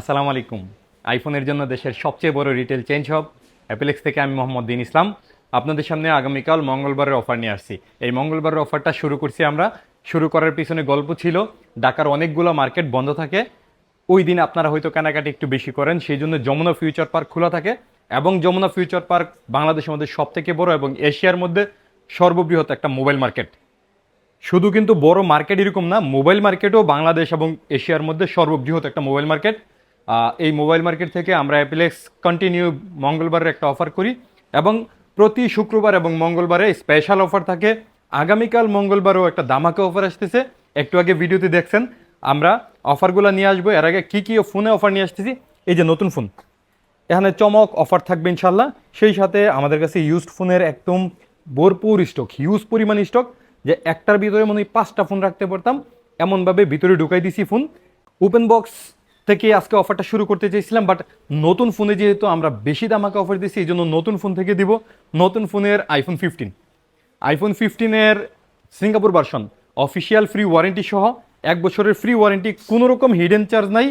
আসসালামু আলাইকুম। আইফোনের জন্য দেশের সবচেয়ে বড় রিটেল চেঞ্জ হব অ্যাপেলেক্স থেকে আমি মোহাম্মদ দিন ইসলাম। আপনাদের সামনে আগামীকাল মঙ্গলবারের অফার নিয়ে আসছি। এই মঙ্গলবারের অফারটা শুরু করছি আমরা। শুরু করার পিছনে গল্প ছিল, ঢাকার অনেকগুলো মার্কেট বন্ধ থাকে। ওই দিন আপনারা হয়তো কেনাকাটি একটু বেশি করেন, সেই জন্য যমুনা ফিউচার পার্ক খোলা থাকে এবং যমুনা ফিউচার পার্ক বাংলাদেশের মধ্যে সব থেকে বড় এবং এশিয়ার মধ্যে সর্ববৃহৎ একটা মোবাইল মার্কেট শুধু কিন্তু বড় মার্কেট এরকম না মোবাইল মার্কেটও বাংলাদেশ এবং এশিয়ার মধ্যে সর্ববৃহৎ একটা মোবাইল মার্কেট এই মোবাইল মার্কেট থেকে আমরা অ্যাপিলেক্স কন্টিনিউ মঙ্গলবারের একটা অফার করি এবং প্রতি শুক্রবার এবং মঙ্গলবারে স্পেশাল অফার থাকে। আগামীকাল মঙ্গলবারও একটা দামাকা অফার আসতেছে। একটু আগে ভিডিওতে দেখছেন, আমরা অফারগুলো নিয়ে আসব। এর আগে কী কী ফোনে অফার নিয়ে আসতেছি? এই যে নতুন ফোন এখানে চমক অফার থাকবে ইনশাল্লাহ সেই সাথে আমাদের কাছে ইউজড ফোনের একদম ভরপুর স্টক হিউজ পরিমাণ স্টক যে একটার ভিতরে মনে হয় পাঁচটা ফোন রাখতে পারতাম। এমনভাবে ভিতরে ঢুকাই দিছি ফোন ওপেন বক্স থেকে আজকে অফারটা শুরু করতে চেয়েছিলাম বাট নতুন ফোনে যেহেতু আমরা বেশি দামাকে অফার দিচ্ছি এই জন্য নতুন ফোন থেকে দিব। নতুন ফোনের iPhone fifteen iPhone ফিফটিনের Singapore version official free warranty সহ এক বছরের ফ্রি ওয়ারেন্টি কোনো রকম হিডেন চার্জ নাই।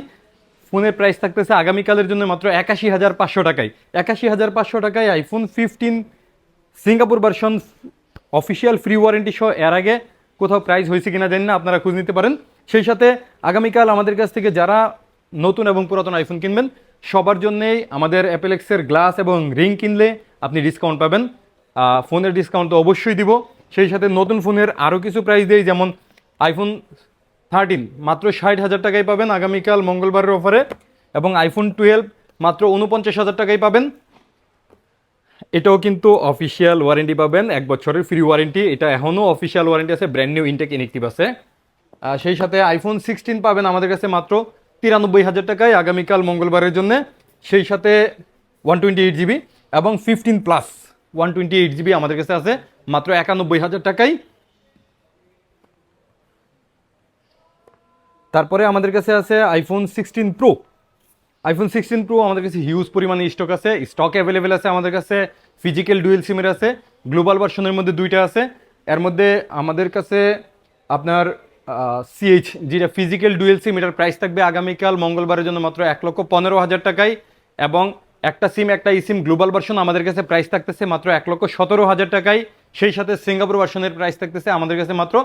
ফোনের প্রাইস থাকতেছে আগামীকালের জন্য মাত্র একাশি হাজার পাঁচশো টাকায়। একাশি হাজার পাঁচশো টাকায় iPhone fifteen Singapore version official free warranty সহ এর আগে কোথাও প্রাইস হয়েছে কিনা জানি না, আপনারা খুঁজ নিতে পারেন। সেই সাথে আগামীকাল আমাদের কাছ থেকে যারা নতুন এবং পুরাতন আইফোন কিনবেন। সবার জন্যেই আমাদের অ্যাপেলেক্সের গ্লাস এবং রিং কিনলে আপনি ডিসকাউন্ট পাবেন। ফোনের ডিসকাউন্ট তো অবশ্যই দিব। সেই সাথে নতুন ফোনের আরও কিছু প্রাইস দেই, যেমন আইফোন থার্টিন মাত্র ষাট হাজার টাকায় পাবেন আগামীকাল মঙ্গলবারের অফারে এবং আইফোন টুয়েলভ মাত্র উনপঞ্চাশ হাজার টাকায় পাবেন। এটাও কিন্তু অফিসিয়াল ওয়ারেন্টি পাবেন, এক বছরের ফ্রি ওয়ারেন্টি এটা এখনও অফিসিয়াল ওয়ারেন্টি আছে ব্র্যান্ড নিউ ইনটেক ইনেকটিভ আছে। সেই সাথে আইফোন সিক্সটিন পাবেন আমাদের কাছে মাত্র তিরানব্বই হাজার টাকায় আগামীকাল মঙ্গলবারের জন্য, সেই সাথে ওয়ান টোয়েন্টি এইট জিবি এবং fifteen plus one twenty eight GB আমাদের কাছে আছে, মাত্র একানব্বই হাজার টাকায়। তারপরে আমাদের কাছে আছে iPhone sixteen pro iPhone sixteen pro আমাদের কাছে হিউজ পরিমাণে স্টক আছে স্টক অ্যাভেলেবেল আছে আমাদের কাছে ফিজিক্যাল ডুয়েল সিমের আছে গ্লোবাল ভার্সনের মধ্যে দুইটা আছে, এর মধ্যে আমাদের কাছে আপনার সিএইচ যেটা ফিজিক্যাল ডুয়েল সিম এটার প্রাইস থাকবে আগামীকাল মঙ্গলবারের জন্য মাত্র এক লক্ষ পনেরো হাজার টাকায়। এবং একটা সিম একটা ই সিম গ্লোবাল ভার্সন আমাদের কাছে প্রাইস থাকতেছে মাত্র এক লক্ষ সতেরো হাজার টাকায়। সেই সাথে সিঙ্গাপুর ভার্সনের প্রাইস থাকতেছে আমাদের কাছে মাত্র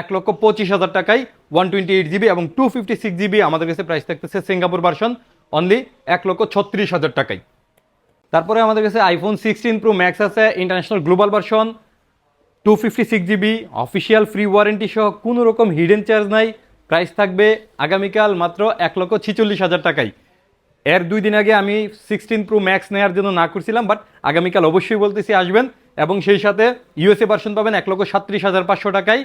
এক লক্ষ পঁচিশ হাজার টাকায় ওয়ান টোয়েন্টি এইট জিবি এবং টু ফিফটি সিক্স জিবি আমাদের কাছে প্রাইস থাকতেছে সিঙ্গাপুর ভার্সন অনলি এক লক্ষ ছত্রিশ হাজার টাকায়। তারপরে আমাদের কাছে আইফোন সিক্সটিন প্রো ম্যাক্স আছে international global version two fifty six GB official free warranty সহ কোনো রকম হিডেন চার্জ নাই। প্রাইস থাকবে আগামীকাল মাত্র এক লক্ষ ছিচল্লিশ হাজার টাকায়। এর দুই দিন আগে আমি সিক্সটিন প্রো ম্যাক্স নেওয়ার জন্য না করছিলাম বাট আগামীকাল অবশ্যই বলতেছি আসবেন এবং সেই সাথে ইউএসএ ভার্সন পাবেন এক লক্ষ সাতত্রিশ হাজার পাঁচশো টাকায়।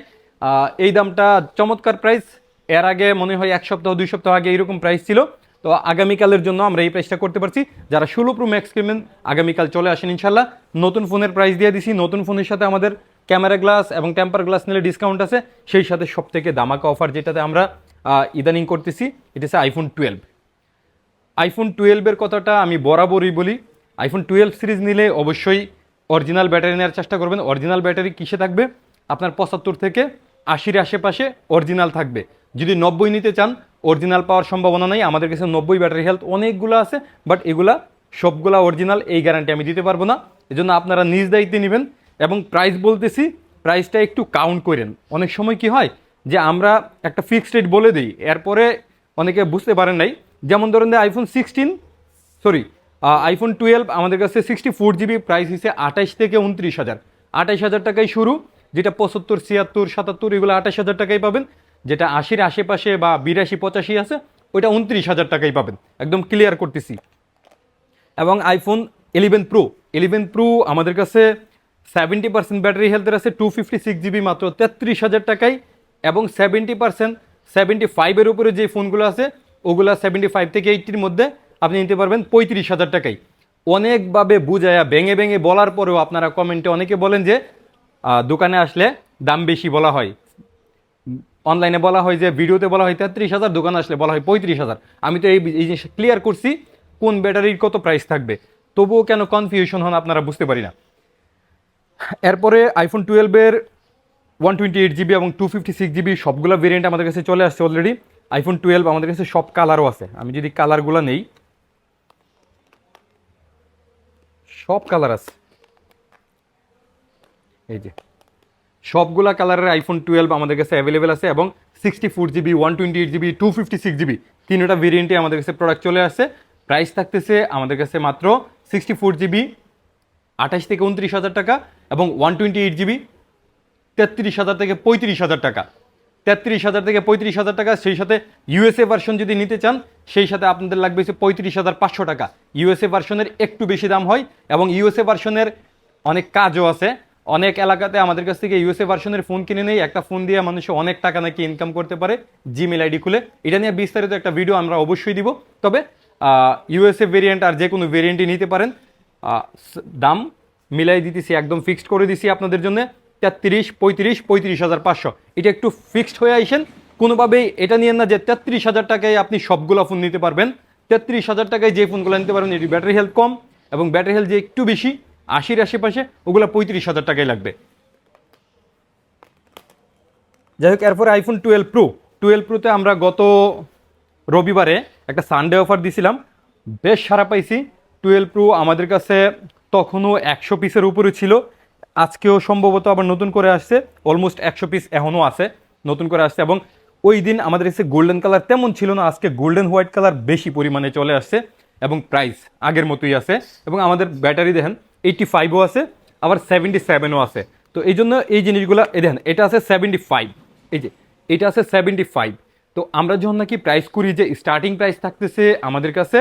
এই দামটা চমৎকার প্রাইস এর আগে মনে হয় এক সপ্তাহ, দুই সপ্তাহ আগে এরকম প্রাইস ছিল। তো আগামীকালের জন্য আমরা এই প্রাইসটা করতে পারছি। যারা ষোলো প্রো ম্যাক্স কিনবেন, আগামীকাল চলে আসেন ইনশাল্লাহ নতুন ফোনের প্রাইস দিয়ে দিছি। নতুন ফোনের সাথে আমাদের ক্যামেরা গ্লাস এবং টেম্পার গ্লাস নিলে ডিসকাউন্ট আছে। সেই সাথে সব থেকে দামাকা অফার যেটাতে আমরা ইদানিং করতেছি এটা হচ্ছে আইফোন টুয়েলভ আইফোন টুয়েলভের কথাটা আমি বরাবরই বলি। আইফোন টুয়েলভ সিরিজ নিলে অবশ্যই অরিজিনাল ব্যাটারি নেওয়ার চেষ্টা করবেন। অরিজিনাল ব্যাটারি কিসে থাকবে? আপনার পঁচাত্তর থেকে আশির আশেপাশে অরিজিনাল থাকবে। যদি নব্বই নিতে চান অরিজিনাল পাওয়ার সম্ভাবনা নেই। আমাদের কাছে নব্বই ব্যাটারি হেলথ অনেকগুলো আছে বাট এগুলা সবগুলা অরিজিনাল এই গ্যারান্টি আমি দিতে পারব না। এজন্য আপনারা নিজ দায়িত্বে নেবেন। এবং প্রাইস বলতেছি প্রাইসটা একটু কাউন্ট করেন। অনেক সময় কি হয় যে আমরা একটা ফিক্সড রেট বলে দিই, এরপরে অনেকে বুঝতে পারেন নাই। যেমন ধরেন iPhone sixteen sorry iPhone twelve আমাদের কাছে সিক্সটি ফোর জিবি প্রাইস হিসেবে আঠাইশ থেকে উনত্রিশ হাজার। আঠাইশ হাজার টাকায় শুরু, যেটা পঁচাত্তর, ছিয়াত্তর, সাতাত্তর, এগুলো আঠাশ হাজার টাকায় পাবেন। যেটা আশির আশেপাশে বা বিরাশি, পঁচাশি আছে, ওইটা উনত্রিশ হাজার টাকায় পাবেন। একদম ক্লিয়ার করতেছি। এবং iPhone eleven pro eleven pro আমাদের কাছে সেভেন্টি পার্সেন্ট ব্যাটারি হেলথের আছে টু ফিফটি সিক্স জিবি মাত্র তেত্রিশ হাজার টাকায় এবং সেভেন্টি পার্সেন্ট সেভেন্টি ফাইভের উপরে যে ফোনগুলো আছে, ওগুলো সেভেন্টি ফাইভ থেকে এইটির মধ্যে আপনি নিতে পারবেন পঁয়ত্রিশ হাজার টাকায়। অনেকভাবে বুঝায়া, ভেঙে ভেঙে বলার পরেও আপনারা কমেন্টে অনেকে বলেন যে দোকানে আসলে দাম বেশি বলা হয়। অনলাইনে বলা হয় যে, ভিডিওতে বলা হয় তেত্রিশ হাজার, দোকানে আসলে বলা হয় পঁয়ত্রিশ হাজার। আমি তো এই জিনিস ক্লিয়ার করছি, কোন ব্যাটারির কত প্রাইস থাকবে। তবুও কেন কনফিউশন হন আপনারা বুঝতে পারি না। এরপরে আইফোন টুয়েলভের ওয়ান টোয়েন্টি এইট জিবি এবং টু ফিফটি সিক্স জিবি সবগুলো ভেরিয়েন্ট আমাদের কাছে চলে আসছে অলরেডি আইফোন টুয়েলভ আমাদের কাছে সব কালারও আছে। আমি যদি কালারগুলো নেই, সব কালার আছে। এই যে, সবগুলা কালারের আইফোন টুয়েলভ আমাদের কাছে অ্যাভেলেবেল আছে এবং sixty four GB one twenty eight GB two fifty six GB তিনটা ভেরিয়েন্টে আমাদের কাছে প্রোডাক্ট চলে আসছে। প্রাইস থাকতেছে আমাদের কাছে মাত্র সিক্সটি ফোর জিবি আঠাশ থেকে উনত্রিশ হাজার টাকা এবং ওয়ান টোয়েন্টি এইট জিবি তেত্রিশ হাজার থেকে পঁয়ত্রিশ হাজার টাকা। তেত্রিশ হাজার থেকে পঁয়ত্রিশ হাজার টাকা, সেই সাথে ইউএসএ ভার্সন যদি নিতে চান, সেই সাথে আপনাদের লাগবে হচ্ছে পঁয়ত্রিশ হাজার পাঁচশো টাকা। ইউএসএ ভার্সনের একটু বেশি দাম হয় এবং ইউএসএ ভার্সনের অনেক কাজও আছে। অনেক এলাকাতে আমাদের কাছ থেকে ইউএসএ ভার্সনের ফোন কিনে নেই। একটা ফোন দিয়ে মানুষ অনেক টাকা নাকি ইনকাম করতে পারে জিমেল আইডি খুলে। এটা নিয়ে বিস্তারিত একটা ভিডিও আমরা অবশ্যই দিব। তবে ইউএসএ ভেরিয়েন্ট আর যে কোনো ভেরিয়েন্টই নিতে পারেন। দাম মিলাই দিতেছি, একদম ফিক্সড করে দিছি আপনাদের জন্য তেত্রিশ, পঁয়ত্রিশ পঁয়ত্রিশ হাজার পাঁচশো। এটা একটু ফিক্সড হয়ে আইসেন, কোনোভাবেই এটা নিয়ে না যে তেত্রিশ হাজার টাকায় আপনি সবগুলো ফোন নিতে পারবেন। তেত্রিশ হাজার টাকায় যে ফোনগুলো নিতে পারবেন, এটি ব্যাটারি হেলথ কম এবং ব্যাটারি হেলথ যে একটু বেশি, আশির আশেপাশে, ওগুলো পঁয়ত্রিশ হাজার টাকায় লাগবে। যাই হোক, এরপরে আইফোন টুয়েলভ প্রো টুয়েলভ প্রোতে আমরা গত রবিবারে একটা সানডে অফার দিছিলাম। বেশ সারা পাইছি। টুয়েলভ প্রো আমাদের কাছে তখনও একশো পিসের উপরে ছিল। আজকেও সম্ভবত আবার নতুন করে আসছে। অলমোস্ট একশো পিস এখনও আছে, নতুন করে আসছে এবং ওই দিন আমাদের কাছে গোল্ডেন কালার তেমন ছিল না, আজকে গোল্ডেন হোয়াইট কালার বেশি পরিমাণে চলে আসছে এবং প্রাইস আগের মতোই আছে এবং আমাদের ব্যাটারি দেখেন এইটটি ফাইভও আছে, আবার সেভেন্টি সেভেনও আছে। তো এই জন্য এই জিনিসগুলো, এই দেখেন, এটা আছে সেভেন্টি ফাইভ এই যে, এটা আছে সেভেন্টি ফাইভ তো আমরা যখন নাকি প্রাইস করি যে স্টার্টিং প্রাইস থাকতেছে আমাদের কাছে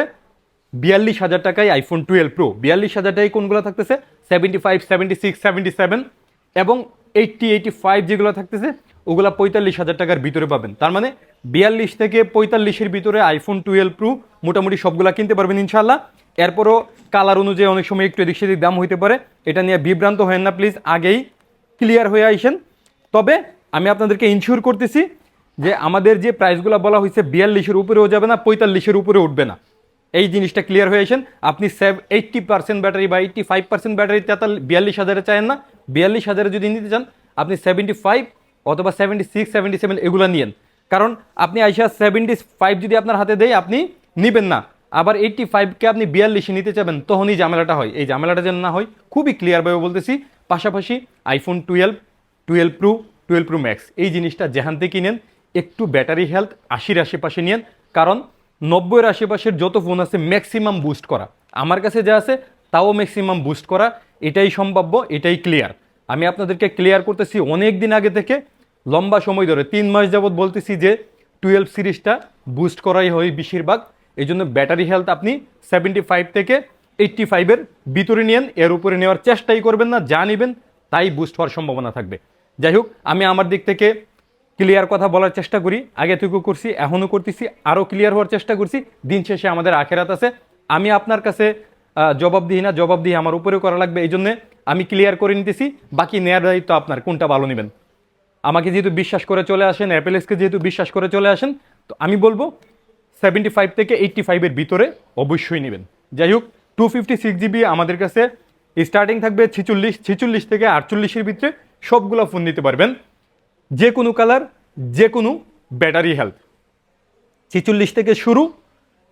বিয়াল্লিশ হাজার টাকায় আইফোন টুয়েলভ প্রো বিয়াল্লিশ হাজার টাকায় কোনগুলো থাকতেছে? Seventy five seventy six seventy seven এবং এইটটি এইটি ফাইভ যেগুলো থাকতেছে, ওগুলো পঁয়তাল্লিশ হাজার টাকার ভিতরে পাবেন। তার মানে বিয়াল্লিশ থেকে পঁয়তাল্লিশের ভিতরে আইফোন টুয়েলভ প্রো মোটামুটি সবগুলা কিনতে পারবেন ইনশাল্লাহ এরপরও কালার অনুযায়ী অনেক সময় একটু এদিক সেদিক দাম হইতে পারে। এটা নিয়ে বিভ্রান্ত হয়েন না প্লিজ আগেই ক্লিয়ার হয়ে আইসেন। তবে আমি আপনাদেরকে ইনশিওর করতেছি যে আমাদের যে প্রাইসগুলো বলা হয়েছে বিয়াল্লিশের উপরেও যাবে না, পঁয়তাল্লিশের উপরে উঠবে না। এই জিনিসটা ক্লিয়ার হয়ে আসেন। আপনি সেভ এইট্টি পার্সেন্ট ব্যাটারি বা এইট্টি ফাইভ পার্সেন্ট ব্যাটারি তেতাল বিয়াল্লিশ হাজারে চান না। বিয়াল্লিশ হাজারে যদি নিতে চান, আপনি সেভেন্টি ফাইভ অথবা সেভেন্টি সিক্স সেভেন্টি সেভেন এগুলো নিয়েন। কারণ আপনি আইসা সেভেন্টি ফাইভ যদি আপনার হাতে দেয়, আপনি নিবেন না। আবার এইট্টি ফাইভকে আপনি বিয়াল্লিশে নিতে চাবেন, তখনই ঝামেলাটা হয়। এই ঝামেলাটা যেন না হয়, খুবই ক্লিয়ারভাবে বলতেছি। পাশাপাশি iPhone twelve twelve pro twelve pro max এই জিনিসটা যেখান থেকে নেন একটু ব্যাটারি হেলথ আশির আশেপাশে নিয়েন। কারণ নব্বইয়ের আশেপাশের যত ফোন আছে ম্যাক্সিমাম বুস্ট করা। আমার কাছে যা আছে, তাও ম্যাক্সিমাম বুস্ট করা। এটাই সম্ভাব্য, এটাই ক্লিয়ার আমি আপনাদেরকে ক্লিয়ার করতেছি অনেক দিন আগে থেকে লম্বা সময় ধরে, তিন মাস যাবৎ বলতেছি যে টুয়েলভ সিরিজটা বুস্ট করাই হয় বেশিরভাগ। এই জন্য ব্যাটারি হেলথ আপনি সেভেন্টি ফাইভ থেকে এইট্টি ফাইভের ভিতরে নিয়েন, এর উপরে নেওয়ার চেষ্টাই করবেন না, যা নেবেন তাই বুস্ট হওয়ার সম্ভাবনা থাকবে। যাই হোক, আমি আমার দিক থেকে ক্লিয়ার কথা বলার চেষ্টা করি। আগে থেকেও করছি এখনও করতেছি আরও ক্লিয়ার হওয়ার চেষ্টা করছি। দিন শেষে আমাদের আখেরাত আছে। আমি আপনার কাছে আহ, জবাব দিই না জবাব দিয়ে আমার উপরেও করা লাগবে। এই জন্যে আমি ক্লিয়ার করে নিতেছি। বাকি নেয়ার দায়িত্ব আপনার কোনটা ভালো নেবেন। আমাকে যেহেতু বিশ্বাস করে চলে আসেন অ্যাপেলেসকে যেহেতু বিশ্বাস করে চলে আসেন তো আমি বলব সেভেন্টি ফাইভ থেকে এইট্টি ফাইভের ভিতরে অবশ্যই নেবেন। যাই হোক টু ফিফটি সিক্স জিবি আমাদের কাছে স্টার্টিং থাকবে ছিচল্লিশ ছিচল্লিশ থেকে আটচল্লিশের ভিতরে সবগুলো ফোন নিতে পারবেন। যে কোনো কালার যে কোনো ব্যাটারি হেলথ ছিচল্লিশ থেকে শুরু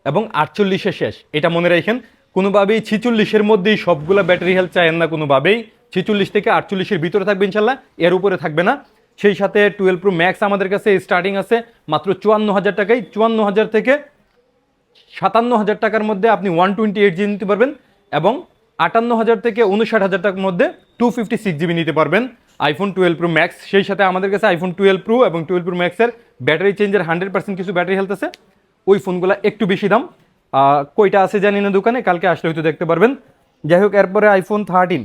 এবং আটচল্লিশে শেষ। এটা মনে রাখেন, কোনোভাবেই ছিচল্লিশের মধ্যেই সবগুলো ব্যাটারি হেলথ চায়েন না কোনোভাবেই। ছিচল্লিশ থেকে আটচল্লিশের ভিতরে থাকবে ইনশাল্লাহ, এর উপরে থাকবে না। সেই সাথে টুয়েলভ প্রো ম্যাক্স আমাদের কাছে স্টার্টিং আছে, মাত্র চুয়ান্ন হাজার টাকায়। চুয়ান্ন হাজার থেকে সাতান্ন হাজার টাকার মধ্যে আপনি ওয়ান টোয়েন্টি এইট জিবি নিতে পারবেন এবং আটান্ন হাজার থেকে উনষাট হাজার টাকার মধ্যে টু ফিফটি সিক্স জিবি নিতে পারবেন। আইফোন টুয়েলভ প্রো ম্যাক্স সেই সাথে আমাদের কাছে আইফোন টুয়েলভ প্রো এবং টুয়েলভ প্রো ম্যাক্সের ব্যাটারি চেঞ্জের হান্ড্রেড পার্সেন্ট কিছু ব্যাটারি হেলথ আছে। ওই ফোনগুলো একটু বেশি দাম। কয়টা আছে জানি না দোকানে, কালকে আসলে হয়তো দেখতে পারবেন। যাই হোক, এরপরে আইফোন থার্টিন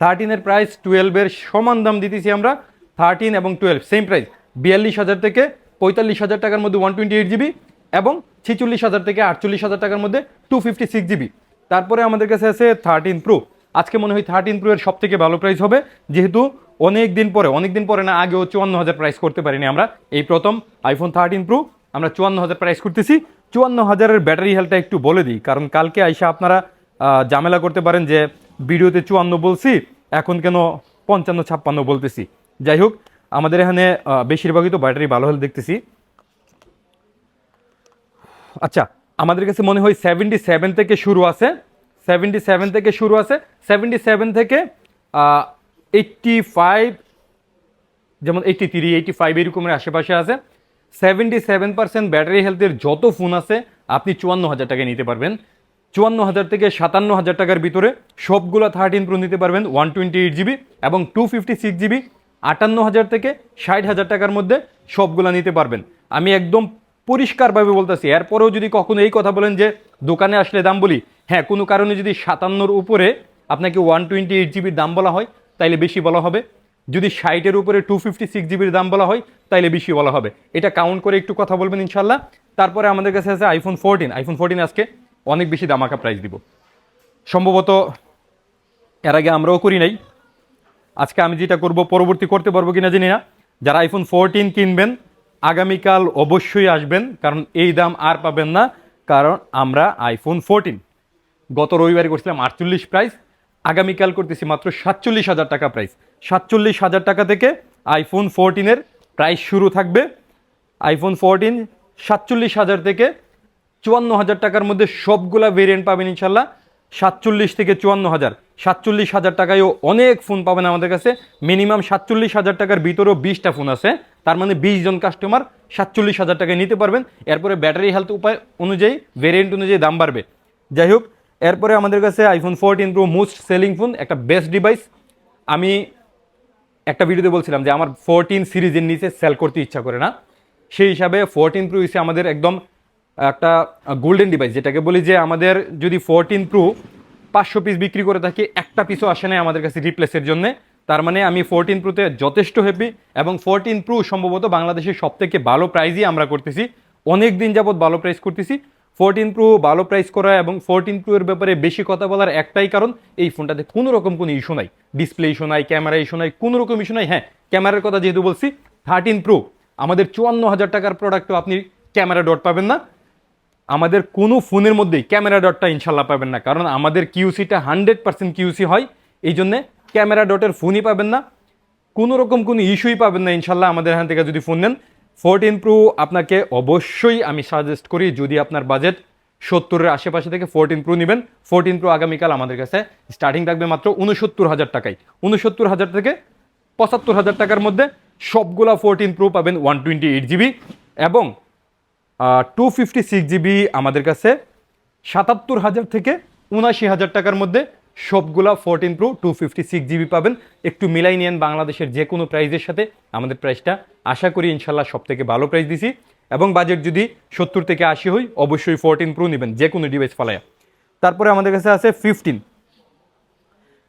থার্টিনের প্রাইস টুয়েলভের সমান দাম দিতেছি আমরা। থার্টিন এবং টুয়েলভ সেম প্রাইস বিয়াল্লিশ হাজার থেকে পঁয়তাল্লিশ হাজার টাকার মধ্যে ওয়ান টোয়েন্টি এইট জিবি এবং ছিচল্লিশ হাজার থেকে আটচল্লিশ হাজার টাকার মধ্যে টু ফিফটি সিক্স জিবি তারপরে আমাদের কাছে আছে থার্টিন প্রো আজকে মনে হয় থার্টিন প্রো এর সব থেকে ভালো প্রাইস হবে। যেহেতু অনেক দিন পরে অনেক দিন পরে না, আগেও চুয়ান্ন হাজার প্রাইস করতে পারিনি আমরা। এই প্রথম আইফোন থার্টিন প্রো আমরা চুয়ান্ন হাজার প্রাইস করতেছি। চুয়ান্ন হাজারের ব্যাটারি হেলটা একটু বলে দিই, কারণ কালকে আইসা আপনারা ঝামেলা করতে পারেন যে ভিডিওতে চুয়ান্ন বলছি, এখন কেন পঞ্চান্ন ছাপ্পান্ন বলতেছি। যাই হোক, আমাদের এখানে বেশিরভাগই তো ব্যাটারি ভালো হলে দেখতেছি। আচ্ছা আমাদের কাছে মনে হয় সেভেন্টি সেভেন থেকে শুরু আছে সেভেন্টি সেভেন থেকে শুরু আছে সেভেন্টি সেভেন থেকে এইটটি ফাইভ যেমন এইটটি থ্রি এইটটি ফাইভ এরকমের আশেপাশে আছে। সেভেন্টি সেভেন পার্সেন্ট ব্যাটারি হেলথের যত ফোন আছে, আপনি চুয়ান্ন হাজার টাকায় নিতে পারবেন। চুয়ান্ন হাজার থেকে সাতান্ন হাজার টাকার ভিতরে সবগুলো থার্টিন প্রো নিতে পারবেন ওয়ান টোয়েন্টি এইট জিবি এবং টু ফিফটি সিক্স জিবি আটান্ন হাজার থেকে ষাট হাজার টাকার মধ্যে সবগুলো নিতে পারবেন। আমি একদম পরিষ্কারভাবে বলতেছি, এরপরেও যদি কখনো এই কথা বলেন যে দোকানে আসলে দাম বলি হ্যাঁ কোনো কারণে যদি সাতান্নর উপরে আপনাকে ওয়ান টোয়েন্টি এইট জিবির দাম বলা হয় তাইলে বেশি বলা হবে। যদি ষাটের উপরে টু ফিফটি সিক্স জিবির দাম বলা হয়, তাইলে বেশি বলা হবে। এটা কাউন্ট করে একটু কথা বলবেন ইনশাল্লাহ তারপরে আমাদের কাছে আছে আইফোন ফোরটিন আইফোন ফোরটিন আজকে অনেক বেশি দামাকা প্রাইস দিব। সম্ভবত এর আগে আমরাও করি নাই। আজকে আমি যেটা করব, পরবর্তী করতে পারব কিনা জানি না। যারা আইফোন ফোরটিন কিনবেন, আগামীকাল অবশ্যই আসবেন, কারণ এই দাম আর পাবেন না, কারণ আমরা আইফোন ফোরটিন গত রবিবারে করছিলাম আটচল্লিশ প্রাইস আগামীকাল করতেছি মাত্র সাতচল্লিশ হাজার টাকা প্রাইস সাতচল্লিশ হাজার টাকা থেকে আইফোন ফোরটিনের প্রাইস শুরু থাকবে। আইফোন ফোরটিন সাতচল্লিশ হাজার থেকে চুয়ান্ন হাজার টাকার মধ্যে সবগুলা ভেরিয়েন্ট পাবেন ইনশাল্লাহ। সাতচল্লিশ থেকে চুয়ান্ন হাজার। সাতচল্লিশ হাজার টাকায়ও অনেক ফোন পাবেন আমাদের কাছে। মিনিমাম সাতচল্লিশ হাজার টাকার ভিতরেও বিশটা ফোন আছে। তার মানে বিশ জন কাস্টমার সাতচল্লিশ হাজার টাকায় নিতে পারবেন। এরপরে ব্যাটারি হেলথ উপায় অনুযায়ী ভেরিয়েন্ট অনুযায়ী দাম বাড়বে। যাই হোক এরপরে আমাদের কাছে iPhone fourteen pro most selling phone একটা বেস্ট ডিভাইস আমি একটা ভিডিওতে বলছিলাম যে আমার ফোরটিন সিরিজের নিচে সেল করতে ইচ্ছা করে না। সেই হিসাবে ফোরটিন প্রো হিসেবে আমাদের একদম, একটা গোল্ডেন ডিভাইস যেটাকে বলি যে আমাদের যদি ফোরটিন প্রো পাঁচশো পিস বিক্রি করে থাকি, একটা পিসও আসে না আমাদের কাছে রিপ্লেসের জন্য। তার মানে আমি ফোরটিন প্রোতে যথেষ্ট হ্যাপি এবং ফোরটিন প্রো সম্ভবত বাংলাদেশের সব থেকে ভালো প্রাইজই আমরা করতেছি। অনেক দিন যাবৎ ভালো প্রাইস করতেছি। ফোরটিন প্রো ভালো প্রাইস করা এবং ফোরটিন প্রো এর ব্যাপারে বেশি কথা বলার একটাই কারণ, এই ফোনটাতে কোনো রকম কোনো ইস্যু নাই। ডিসপ্লে ইস্যু নাই ক্যামেরা ইস্যু নাই কোনো রকম ইস্যু নাই। হ্যাঁ ক্যামেরার কথা যেহেতু বলছি থার্টিন প্রো আমাদের চুয়ান্ন হাজার টাকার প্রোডাক্টও আপনি ক্যামেরা ডট পাবেন না। আমাদের কোনো ফোনের মধ্যেই ক্যামেরা ডটটা ইনশাল্লাহ পাবেন না, কারণ আমাদের কিউসিটা হান্ড্রেড পার্সেন্ট কিউসি হয়, এই জন্যে ক্যামেরা ডটের ফোনই পাবেন না। কোনো রকম কোনো ইস্যুই পাবেন না ইনশাল্লাহ আমাদের এখান থেকে যদি ফোন নেন। ফোরটিন প্রো আপনাকে অবশ্যই আমি সাজেস্ট করি, যদি আপনার বাজেট সত্তরের আশেপাশে থেকে ফোরটিন প্রো নেবেন। ফোরটিন প্রো আগামীকাল আমাদের কাছে স্টার্টিং থাকবে মাত্র উনসত্তর হাজার টাকায়। উনসত্তর হাজার থেকে পঁচাত্তর হাজার টাকার মধ্যে সবগুলা ফোরটিন প্রো পাবেন ওয়ান টোয়েন্টি এইট জিবি এবং টু ফিফটি সিক্স জিবি আমাদের কাছে সাতাত্তর হাজার থেকে উনাশি হাজার টাকার মধ্যে সবগুলা fourteen pro two fifty six GB পাবেন। একটু মিলাই নিয়েন বাংলাদেশের যে কোনো প্রাইজের সাথে। আমাদের প্রাইসটা আশা করি ইনশাল্লাহ সব থেকে ভালো প্রাইস দিছি। এবং বাজেট যদি সত্তর থেকে আশি হই অবশ্যই ফোরটিন প্রো নেবেন, যে কোনো ডিভাইস ফালায়া তারপরে আমাদের কাছে আছে ফিফটিন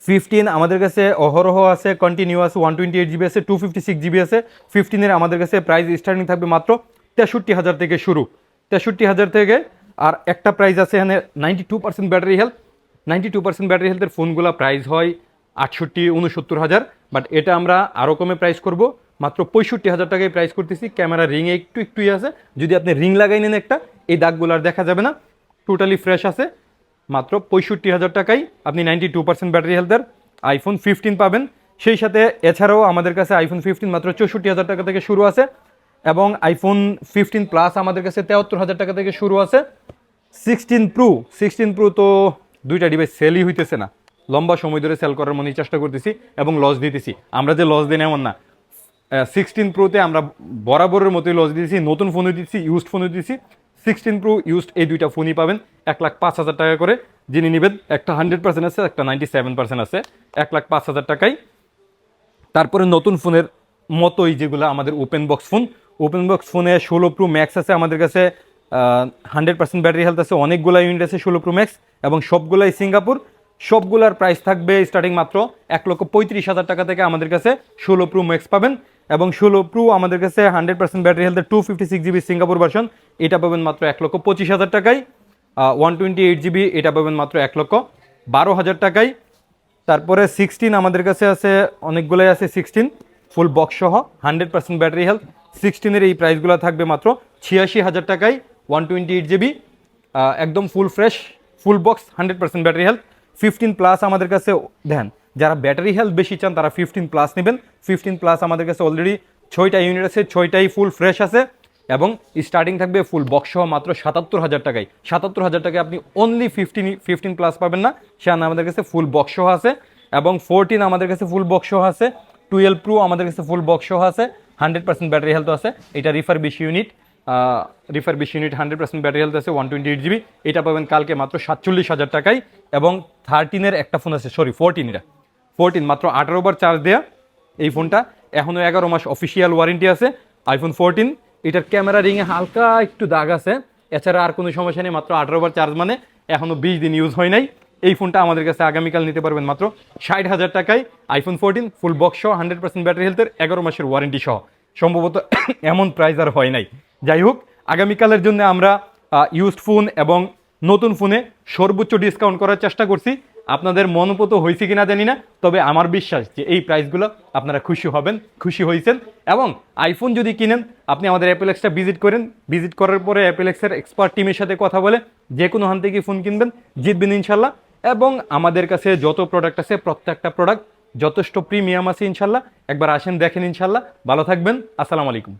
ফিফটিন আমাদের কাছে অহরহ আছে continue one twenty eight GB আছে টু ফিফটি সিক্স জিবি আছে ফিফটিনের আমাদের কাছে প্রাইস স্টার্টিং থাকবে মাত্র তেষট্টি হাজার থেকে শুরু। তেষট্টি হাজার থেকে, আর একটা প্রাইস আছে এখানে ninety two percent battery health ninety two percent battery হেলথের ফোনগুলো প্রাইস হয় আটষট্টি, উনসত্তর হাজার। বাট এটা আমরা আরও কমে প্রাইস করব। মাত্র পঁয়ষট্টি হাজার টাকায় প্রাইস করতেছি। ক্যামেরা রিংয়ে একটু একটুই আছে। যদি আপনি রিং লাগাই নেন একটা, এই দাগগুলো আর দেখা যাবে না। টোটালি ফ্রেশ আছে। মাত্র পঁয়ষট্টি হাজার টাকায় আপনি নাইনটি টু পার্সেন্ট ব্যাটারি হেলথের আইফোন ফিফটিন পাবেন। সেই সাথে এছাড়াও আমাদের কাছে আইফোন ফিফটিন মাত্র চৌষট্টি হাজার টাকা থেকে শুরু আছে এবং আইফোন ফিফটিন প্লাস আমাদের কাছে তেহাত্তর হাজার টাকা থেকে শুরু আছে। সিক্সটিন প্রো সিক্সটিন প্রো তো দুইটা ডিভাইস সেলই হইতেছে না। লম্বা সময় ধরে সেল করার মনে চেষ্টা করতেছি এবং লস দিতেছি। আমরা যে লস দিই না, এমন না। সিক্সটিন প্রোতে আমরা বরাবরের মতোই লস দিয়েছি, নতুন ফোনও দিচ্ছি ইউজড ফোনও দিচ্ছি। সিক্সটিন প্রো ইউজড এই দুইটা ফোনই পাবেন, এক লাখ পাঁচ হাজার টাকা করে। যিনি নেবেন, একটা হান্ড্রেড পার্সেন্ট আছে, একটা নাইনটি সেভেন পার্সেন্ট আছে, এক লাখ পাঁচ হাজার টাকায়। তারপরে নতুন ফোনের মতোই যেগুলো আমাদের open box phone open box ফোনে ষোলো প্রো ম্যাক্স আছে আমাদের কাছে হান্ড্রেড পার্সেন্ট ব্যাটারি হেলথ আছে, অনেকগুলো ইউনিট আছে ষোলো প্রো ম্যাক্স এবং সবগুলাই সিঙ্গাপুর। সবগুলার প্রাইস থাকবে স্টার্টিং মাত্র এক লক্ষ পঁয়ত্রিশ হাজার টাকা থেকে আমাদের কাছে ষোলো প্রো ম্যাক্স পাবেন। এবং ষোলো প্রো আমাদের কাছে হান্ড্রেড পার্সেন্ট ব্যাটারি হেলথের two fifty six GB Singapore version এটা পাবেন মাত্র এক লক্ষ পঁচিশ হাজার টাকায়। ওয়ান টোয়েন্টি এইট জিবি এটা পাবেন মাত্র এক লক্ষ বারো হাজার টাকায়। তারপরে সিক্সটিন আমাদের কাছে আছে, অনেকগুলোই আছে সিক্সটিন ফুল বক্স সহ হান্ড্রেড পার্সেন্ট ব্যাটারি হেলথ সিক্সটিনের এই প্রাইসগুলো থাকবে মাত্র ছিয়াশি হাজার টাকায় ওয়ান টোয়েন্টি এইট জিবি একদম full fresh full box hundred percent battery health fifteen plus আমাদের কাছে, দেন যারা ব্যাটারি হেলথ বেশি চান, তারা ফিফটিন প্লাস নেবেন। ফিফটিন প্লাস আমাদের কাছে অলরেডি ছয়টা ইউনিট আছে, ছয়টাই ফুল ফ্রেশ আছে এবং স্টার্টিং থাকবে ফুল বক্স সহ মাত্র সাতাত্তর হাজার টাকায়। সাতাত্তর হাজার টাকায় আপনি অনলি ফিফটিন ফিফটিন প্লাস পাবেন না। সেখানে আমাদের কাছে ফুল বক্স সহ আছে এবং ফোরটিন আমাদের কাছে ফুল বক্স সহ আছে। টুয়েলভ প্রো আমাদের কাছে ফুল বক্স সহ আছে। হান্ড্রেড পার্সেন্ট ব্যাটারি হেলথ আছে। এটা রিফার বিশ ইউনিট রিফার বিশ unit hundred percent battery health আছে ওয়ান টোয়েন্টি এইট জিবি এটা পাবেন কালকে মাত্র সাতচল্লিশ হাজার টাকায় এবং থার্টিনের একটা ফোন আছে সরি ফোরটিন এটা ফোরটিন মাত্র আঠারো বার চার্জ দেয়া এই ফোনটা এখনও এগারো মাস অফিসিয়াল ওয়ারেন্টি আছে আইফোন ফোরটিন এটার ক্যামেরা রিংয়ে হালকা একটু দাগ আছে, এছাড়া আর কোনো সমস্যা নেই, মাত্র আঠারো বার চার্জ মানে এখনও বিশ দিন ইউজ হয় নাই। এই ফোনটা আমাদের কাছে আগামীকাল নিতে পারবেন মাত্র ষাট হাজার টাকায়। আইফোন ফোরটিন ফুল বক্স সহ হান্ড্রেড পার্সেন্ট ব্যাটারি হেলথের এগারো মাসের ওয়ারেন্টি সহ। সম্ভবত এমন প্রাইস আর হয় নাই। যাই হোক, আগামীকালের জন্য আমরা ইউজড ফোন এবং নতুন ফোনে সর্বোচ্চ ডিসকাউন্ট করার চেষ্টা করছি। আপনাদের মনোপত হয়েছে কিনা জানি না, তবে আমার বিশ্বাস যে এই প্রাইসগুলো আপনারা খুশি হবেন, খুশি হয়েছেন। এবং আইফোন যদি কিনেন, আপনি আমাদের অ্যাপেল এক্সটা ভিজিট করেন। ভিজিট করার পরে অ্যাপেল এক্সের এক্সপার্ট টিমের সাথে কথা বলে যে কোনো হান থেকে ফোন কিনবেন, জিতবেন ইনশাল্লাহ। এবং আমাদের কাছে যত প্রোডাক্ট আছে, প্রত্যেকটা প্রোডাক্ট যথেষ্ট প্রিমিয়াম আছে ইনশাল্লাহ। একবার আসেন, দেখেন ইনশাল্লাহ। ভালো থাকবেন। আসসালামু আলাইকুম।